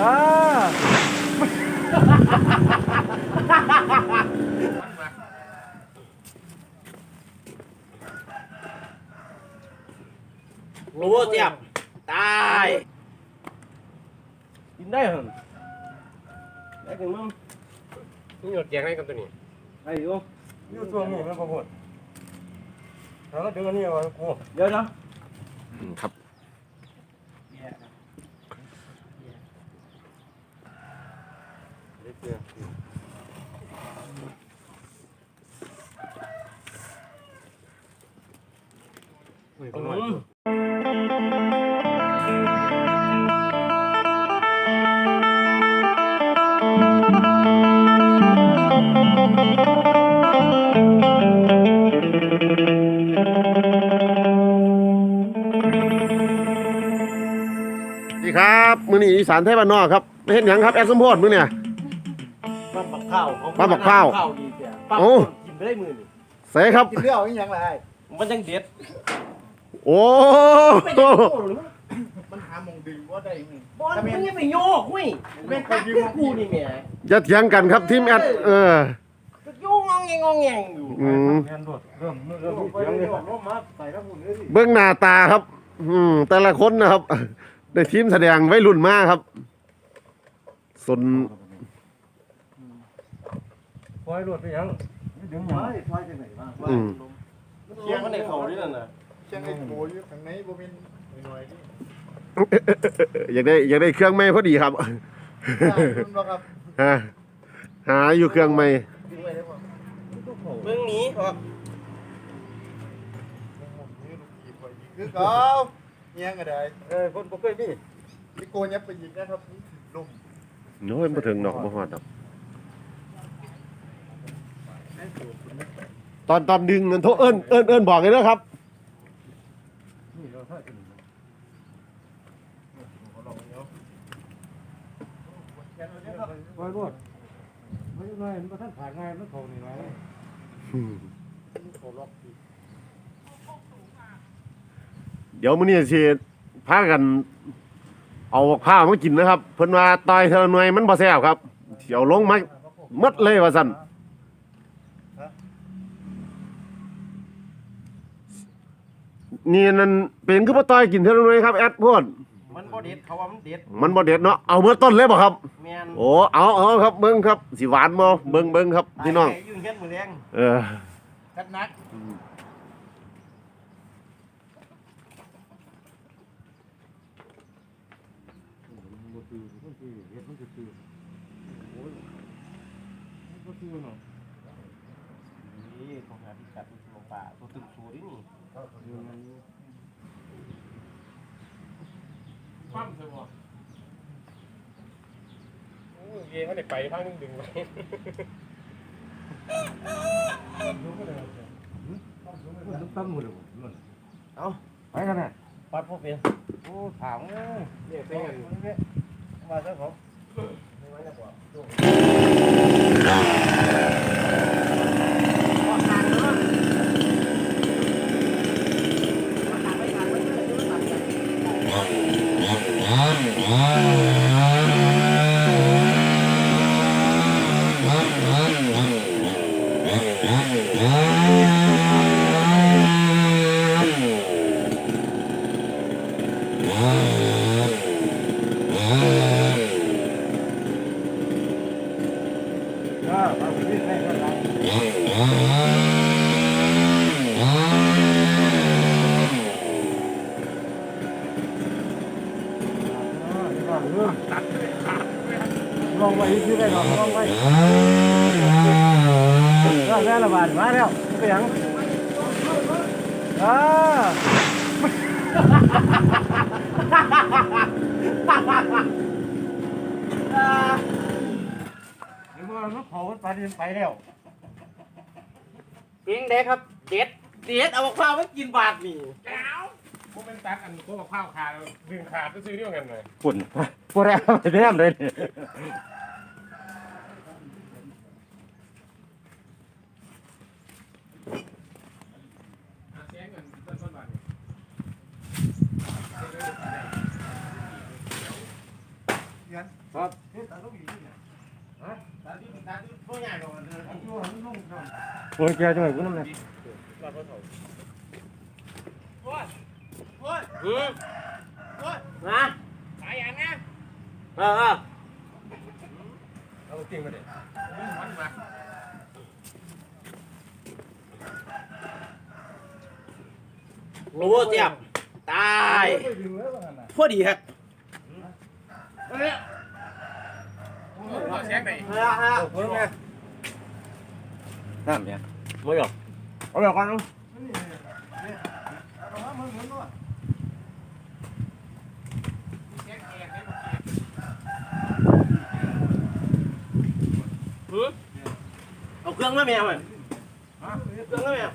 อ่ารู้เจียบตายกินได้เหรอได้ถึงมั้งนี่หยดแยงให้กับตัวนี้ไอ้อยู่อยู่ตัวนี้มันก็หมดแล้วก็ดึงอันนี้มากูเดี๋ยวนะครับ ตรงนั้นดีครับ มือนี้อีสานไทยบ้านนอกครับเห็นหยังครับแอดสมโพธมือเนี่ย ปั้มบักข้าวของปั้มบักข้าวข้าวดีเสียปั้มโอ้ กินไปได้มือนี่ใส่ครับ กินเรื่องอีหยังไรมันยังเด็ดโอ้มันหามองดึงว่าได้มึงบอลมึงยังไม่โยกเว้ยเป็นตักเพื่อกูนี่แหม่อย่าเถียงกันครับทีมแอดเออก็โยกงองแงงงองแงงอยู่อืมเรียนรถเริ่มเริ่มเสียงเลยว่ามาใส่แล้วหุ่นเลยสิเบื้องหน้าตาครับ อืม แต่ละคนนะครับ ได้ทีมแสดงไว้รุ่นมากครับสน ปล่อยรถไปยังดึงหยังปล่อยจังไหนบ้างอืมเคียงมันในเขาด้วยนั่นน่ะเชียงไอ้โบอยู่ข้างในบ่เป็นหน่อยที่อยากได้อยากได้เครื่องไม่พอดีครับคุณบ่ครับฮะหาอยู่เครื่องไม่ดึงไว้ได้บ่เบื้องนี้ออกคือเขาเงี้ยก็ได้เออคนบ่เคยมีมีโกยับไปยิงนะครับนี่ถึงลมโน้ยมาถึงดอกมาหอดดอก ตอนตอนดึงนั่นโทรเอิ้นเอิ้นเอิ้นบอกเลยนะครับ นี่เราถ้าถึงปล่อยรถไม่ไม่มันท่านผ่านง่ายมันเขานี่ไว้เขาล็อกอีกเดี๋ยวมื้อนี้สิพากัน เอาข้าวมากินนะครับ เพิ่นว่าตายเท่าหน่วยมันบ่แซ่บครับสิเอาลงมาหมดเลยว่าซั่น นี่นั่นเป็นคือบ่ต่อยกินเท่าหน่วยครับแอดพ่นมันบ่เด็ดเขาว่ามันเด็ดมันบ่เด็ดเนาะเอาเมื่อต้นเลยบ่ครับแม่นโอ้เอาเอาครับเบิ่งครับสิหวานบ่เบิ่งเบิ่งครับพี่น้องตายแก่ยุ่งเฮ็ดมือแรงเออกัดนักนี่ของหาที่กัดตัวป่าตัวตึกสูดินี่ ปั้มใช่บ่โอ้ยเองเขาได้ไปทางนึงดึงไว้ตั้งมือเลยเอาไปกันน่ะปัดพวกเป็นโอ้ถามเนี่ยเส้นกันมาซะเขาลอง ไว้ที่ได้ลองลองไว้ได้แล้วระบาดมาแล้วไปยังอ่าเดี๋ยวมันเผาไปดินไปแล้วเพียงเด็ดครับเด็ดเด็ดเอาข้าวไว้กินบาทนี่พวกเป็นตัดอันพวกกับข้าวขาดดึงขาดก็ซื้อเดียวกันเลยปุ่นปวดแรงไปแนมเลย เสียเงินต้นต้นบาท ย ขียน ครับ เฮ็ดตาลูกอยู่เนี่ย ตาที่ตาที่พวกใหญ่กว่าเดิม ตัวมันลงครับ โอ้ยแกจังไงกูนั่นแหละอืมนะสายอย่างนะเออเออเอาจริงมาดิมันมารู้เจียบตายไปดึงแล้วว่างั้นน่ะพอดีครับเอาเสียงไหนฮะฮะโอ้ย น้ำเนี่ยไม่หรอกเอาแบบกันนี่เนี่ยเนี่ยเอามามันเหมือนว่าเอาเครื่องมาแมวมันเครื่องมาแมว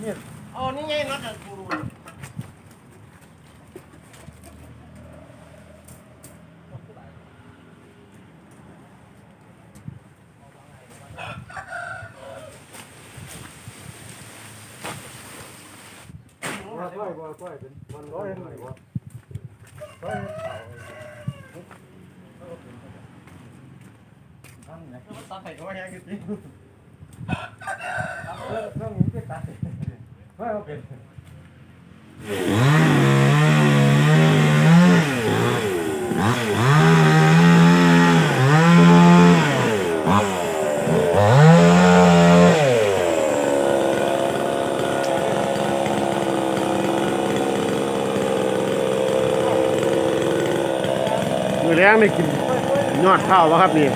เนี่ยอ๋อนี่ไงรถอะกูรู้ว่าค่อยว่าค่อยเป็นมันร้อยเห็นไหมวะร้อยเห็นเต่าตัดใส่ตัวแห้งจริงเรื่องเรื่องนี้จะตัดไม่เอาเป็น มือแรงได้กินย อดข้าววะครับนี่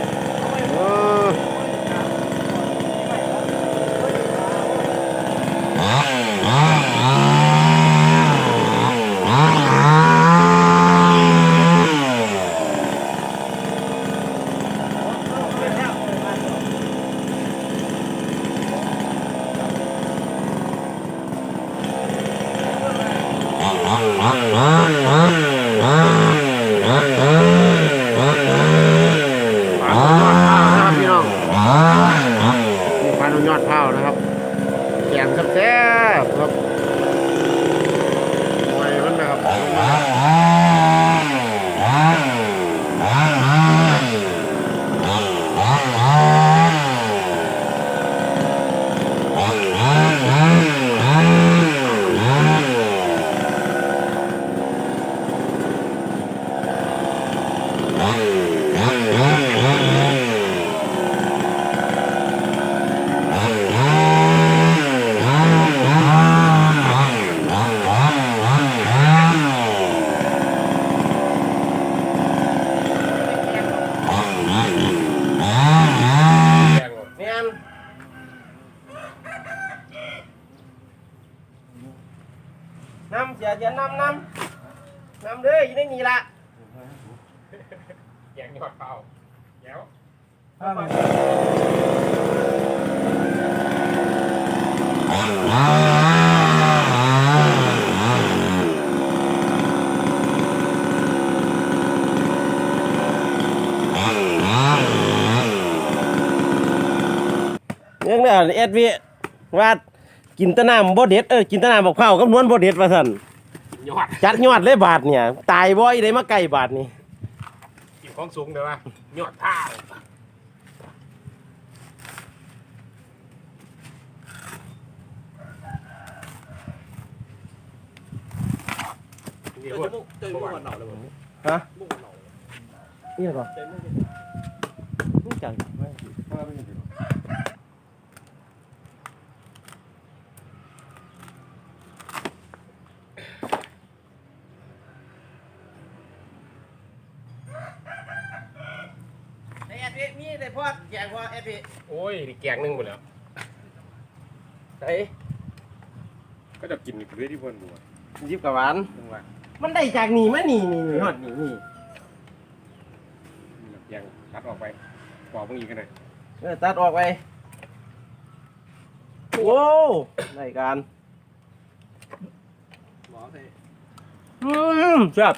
เดี๋ยวนำนำนำเลยอยู่ในนี่ละแกงยอดเปล่าแก้วเรื่องนี้เอ็ดวีว่ากินแตะน้ำบ่เด็ดเออกินแตะน้ำบอกเผากับนวลบ่เด็ดว่าซั่นยอดจัดยอดเลยบาทเนี่ย ตายบ่อยได้มาไก่บาทนี่กินของสูงเดี๋ยวว่ายอดผ้านี่ว่าฮะนี่เหรอนี่จังไอ้เอ็ดวีมีได้พอดแกง พอเอ็ดวีโอ้ยนี่แกงนึงหมดแล้วไอ้ก็จะกินเรื่อยที่เพื่อนบัวยิบกับหวานนึงว่ามันได้จากนี่มานี่นี่นี่ฮอดนี่นี่แกงตัดออกไปปอกมึงอีกกันหน่อยเออตัดออกไปโว้วได้การอืมแซ่บ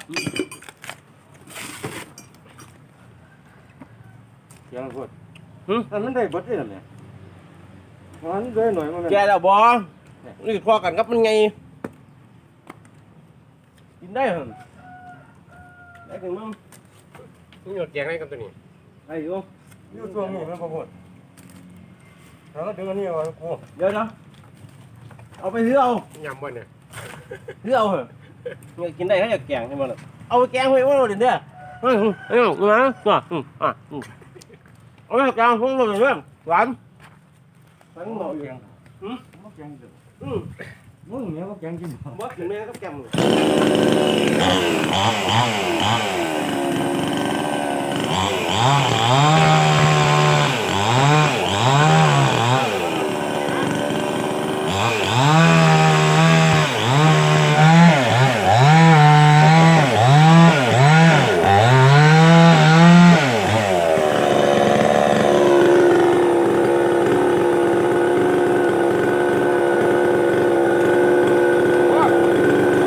ยังพูด หึ อันนั้นได้เบิดได้นั่นแหละมันได้หน่อยมันแกแล้วบอนี่พอกันกับมันไง กินได้เหรอได้ถึงมึงนี่ยอดแกงให้กับตัวนี้ไอ้อยู่อยู่ตัวนี้มันบ่พูดแล้วดึงอันนี้เอากูเดี๋ยวนะเอาไปซื้อเอายำบ่เนี่ยซื้อเอาเหรอเนี่ยกินได้เขาอยากแกงใช่ไหมล่ะเอาไปแกงไว้ว่าเราเดี๋ยวเนี้เฮ้ยเฮ้ยเอามาอะอืมอะ อืมเอาไปแกงพวกเราเดี๋ยวเนี้หวานหวานหมด แกง อืม บ่แกงเด้อ อืม มึงเนี่ยบ่แกงกินบ่ บ่ถึงแม่ก็แกงเลย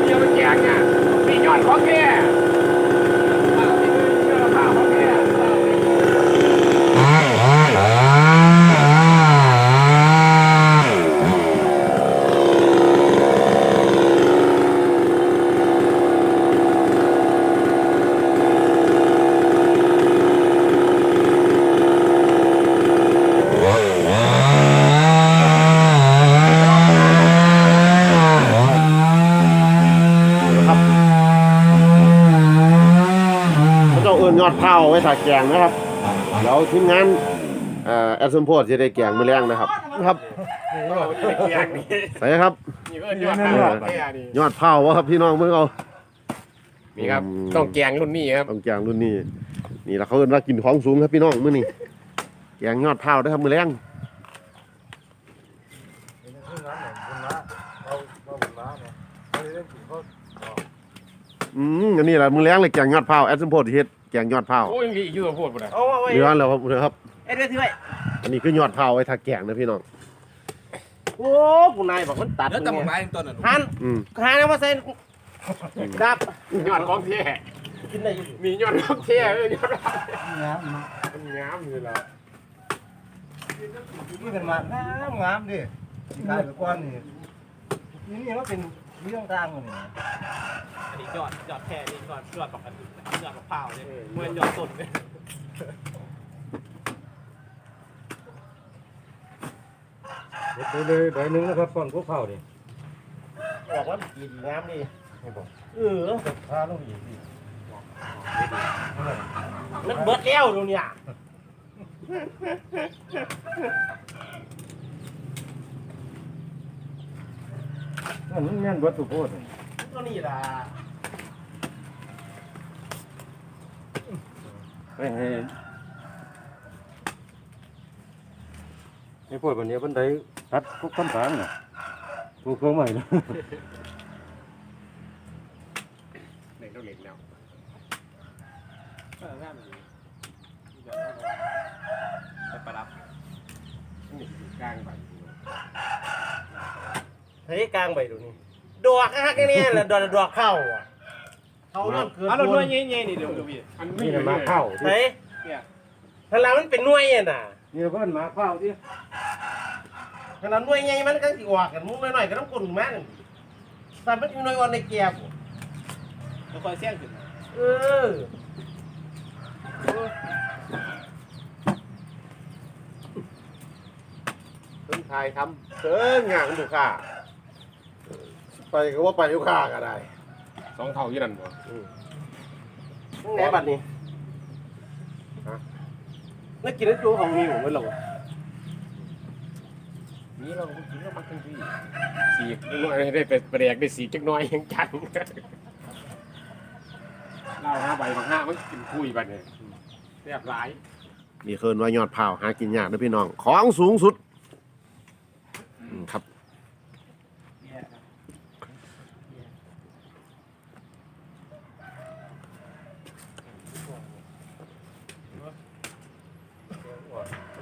เดี๋ยวมันแกงอะมียอดของแท้ยอดผ้าของแท้ ครับเขาต้องเอินยอดเผาไว้ถา แกงนะครับแล้วทีมงานเอ่อแอดสมโพธจะได้แกงมื้อแรงนะครับครับแกงนี่ใส่ครับนี่ก็ยอดผ้าของแท้นี่ยอดเผาวะครับพี่น้องเมื่อเอานี่ครับต้องแกงรุ่นนี้ครับต้องแกงรุ่นนี้ นี่ละเขาเอินว่ากินของสูงครับพี่น้องมื้อนี้แกงยอดเผาได้อครับมื้อแรงเป็นงานไหนบุญนะเอาเอาบุญนะเนี่ยเอาเรื่องกินเขาอืมอันนี้แหละมื้อแรงเลยแกงยอดเผาแอดสมโพธเฮ็ด แกงยอดเผาโอ้ยมีอยู่กับพูดบ่ได้เอาไว้เหลือแล้วครับเหลือครับเอ็ดไว้ที่ไว้อันนี้คือยอดเผาไว้ถาแกงนะพี่น้องโอ้กูนายบอกมันตัดแล้วมึแต่งหมกไงไม้ต้นน่ะหันอืมหันเอามาใส่ดับยอดของแท้กินได้อยู่มียอดของแท้เอ้ยยอดผ้างามนะมันงามอยู่แล้วนี่เป็นมางามงามดิกายไปก่อนนี่นี่นี่มันเป็นเรื่องต่างกันนี่อันนี้ยอดยอดแค่นี่ยอดยอดปกติ ยอดมะพร้าเนี่ยเหมือนยอดต้นเนี่ยเด็ดไปเลยใบหนึ่งนะครับก่อนพวกเผาดิบอกว่ากินงามดีให้บอกเออพาลงอีกดิมันเบิดแล้วดูเนี่ยนั่นมันแม่นเบิดทุโพดนี่ก็นี่ล่ะ ไปให้ไอ้พวกวันนี้เพิ่นได้ตัดพวกคำถามน่ะพวกเเอองานมันดีไปประดับนี่กลางไปเฮ้ยกลางไปดูนี่ดอกฮักๆเนี่ยแหละดอกดอกเข้าอะเขานั่นเกิดเอาเราด้วยเงี้ยๆนี่เดี๋ยวเดี๋ยวพี่อันนี่นี้น่ะมาเข้าเฮ้ยเนี่ยพลังมันเป็นหน่วยอะน่ะนี่เพิ่นมาเข้าดิพลังหน่วยใหญ่มันก็สิออกกันมุ้งน้อยๆก็ต้องกดมานั่นแต่มันอยู่หน่วยอ่อนในแก่บ่เราคอยเสี่ยงขึ้นเออเพิ่นถ่ายทำเพิ่นงานลูกค้าไปก็ว่าไปลูกค้าก็ได้ สองเท่ายี่นั่นบ่แหนบัดนี้ฮะนักกินนักจูของมีผมไม่หรอกนี่เรากินแล้วมันทั้งที่สีกน้อยได้ไปแปลกได้สีจักหน้อยยังจังเล่าห้าใบบางห้ามันกินคุยไปเนี่ยเรียบร้อยนี่เคินว่ายอดพร้าวหากินยากนะพี่น้อง ของสูงสุดอืมครับ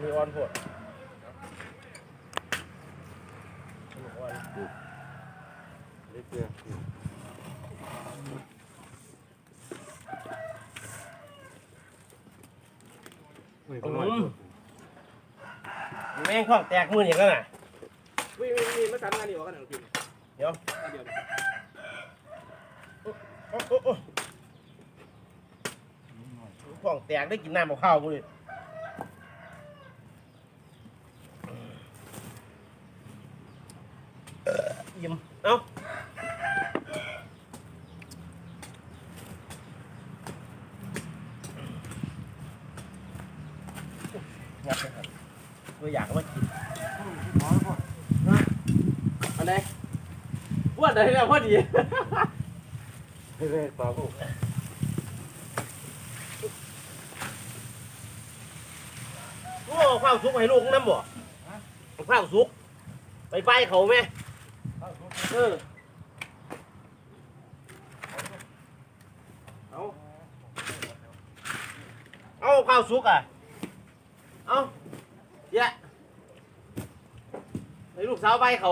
มีออนพวดแม่งข้องแตกมืออย่างนั้นน่ะวิ่งวิ่งวิ่งมาตัดงานนี่ออกกันหนึ่งทีเดี๋ยวเดี๋ยวโอ้โอ้โอ้ข้องแตกได้กินน้ำเอาข้าวกูเลย ยิ้มเอ้าอยากไปครับก็อยากเอามากินอันไหนอ้วนอะไรเนี่ยพอดีเรื่อยๆต่อลูกโอ้ข้าวซุกให้ลูกน้ำบ่ข้าวซุกไปไปเขาไหม เออเอาเอาข้าวซุกอะ เอาแยะให้ลูกสาวไปเขา